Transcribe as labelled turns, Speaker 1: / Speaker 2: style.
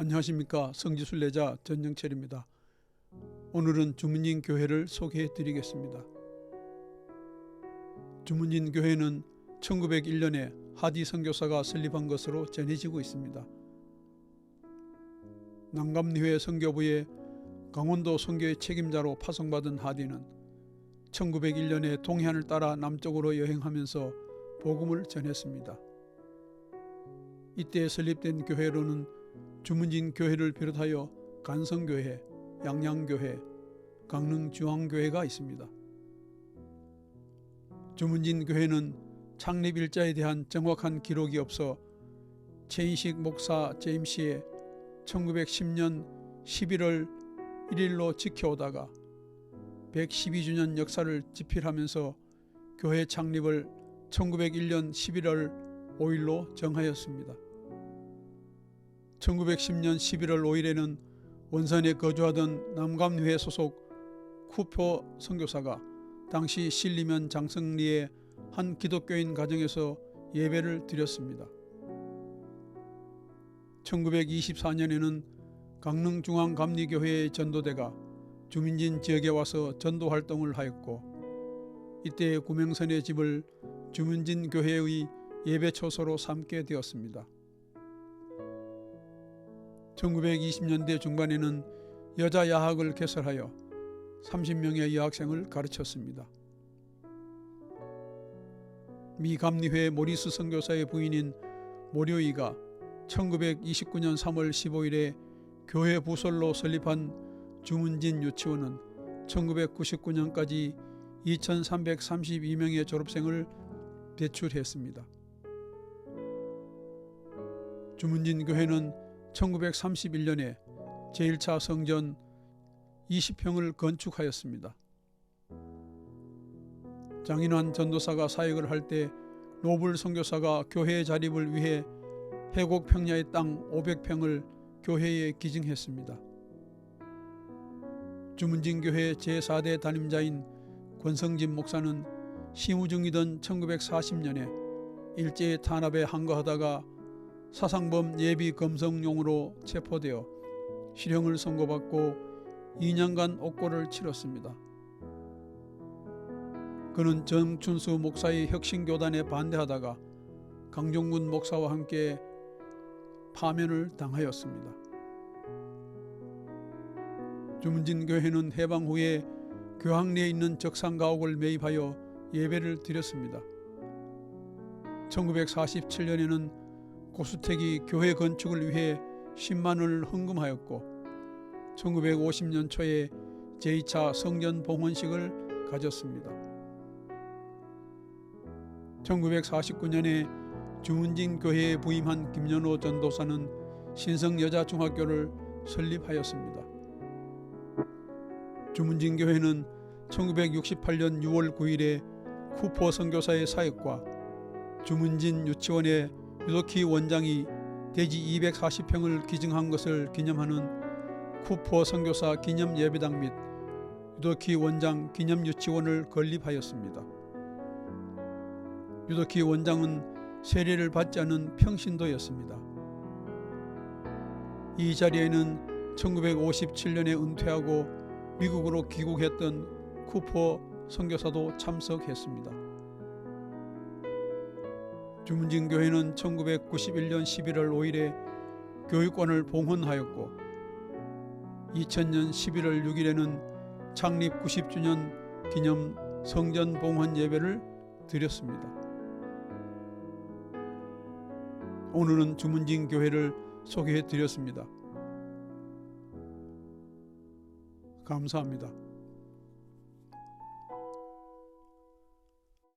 Speaker 1: 안녕하십니까 성지순례자 전영철입니다. 오늘은 주문진 교회를 소개해 드리겠습니다. 주문진 교회는 1901년에 하디 선교사가 설립한 것으로 전해지고 있습니다. 난감리회 선교부의 강원도 선교의 책임자로 파송받은 하디는 1901년에 동해안을 따라 남쪽으로 여행하면서 복음을 전했습니다. 이때 설립된 교회로는 주문진 교회를 비롯하여 간성교회, 양양교회, 강릉 중앙교회가 있습니다. 주문진 교회는 창립 일자에 대한 정확한 기록이 없어 최인식 목사 제임씨의 1910년 11월 1일로 지켜오다가 112주년 역사를 집필하면서 교회 창립을 1901년 11월 5일로 정하였습니다. 1910년 11월 5일에는 원산에 거주하던 남감회 소속 쿠표 선교사가 당시 신리면 장성리의 한 기독교인 가정에서 예배를 드렸습니다. 1924년에는 강릉중앙감리교회의 전도대가 주민진 지역에 와서 전도 활동을 하였고 이때 구명선의 집을 주민진 교회의 예배 초소로 삼게 되었습니다. 1920년대 중반에는 여자 야학을 개설하여 30명의 여학생을 가르쳤습니다. 미 감리회 모리스 선교사의 부인인 모료이가 1929년 3월 15일에 교회 부설로 설립한 주문진 유치원은 1999년까지 2,332명의 졸업생을 배출했습니다. 주문진 교회는 1931년에 제1차 성전 20평을 건축하였습니다. 장인환 전도사가 사역을 할 때 노블 선교사가 교회 자립을 위해 해곡 평야의 땅 500평을 교회에 기증했습니다. 주문진 교회 제4대 담임자인 권성진 목사는 시무 중이던 1940년에 일제의 탄압에 항거하다가 사상범 예비 검성용으로 체포되어 실형을 선고받고 2년간 옥고를 치렀습니다. 그는 정춘수 목사의 혁신교단에 반대하다가 강종군 목사와 함께 파면을 당하였습니다. 주문진 교회는 해방 후에 교황리에 있는 적산가옥을 매입하여 예배를 드렸습니다. 1947년에는 고수택이 교회 건축을 위해 10만 원을 헌금하였고 1950년 초에 제2차 성전 봉헌식을 가졌습니다. 1949년에 주문진 교회에 부임한 김연호 전도사는 신성여자중학교를 설립하였습니다. 주문진 교회는 1968년 6월 9일에 쿠퍼 선교사의 사역과 주문진 유치원의 유도키 원장이 대지 240평을 기증한 것을 기념하는 쿠퍼 선교사 기념 예배당 및 유도키 원장 기념 유치원을 건립하였습니다. 유도키 원장은 세례를 받지 않은 평신도였습니다. 이 자리에는 1957년에 은퇴하고 미국으로 귀국했던 쿠퍼 선교사도 참석했습니다. 주문진 교회는 1991년 11월 5일에 교육권을 봉헌하였고 2000년 11월 6일에는 창립 90주년 기념 성전 봉헌 예배를 드렸습니다. 오늘은 주문진 교회를 소개해 드렸습니다. 감사합니다.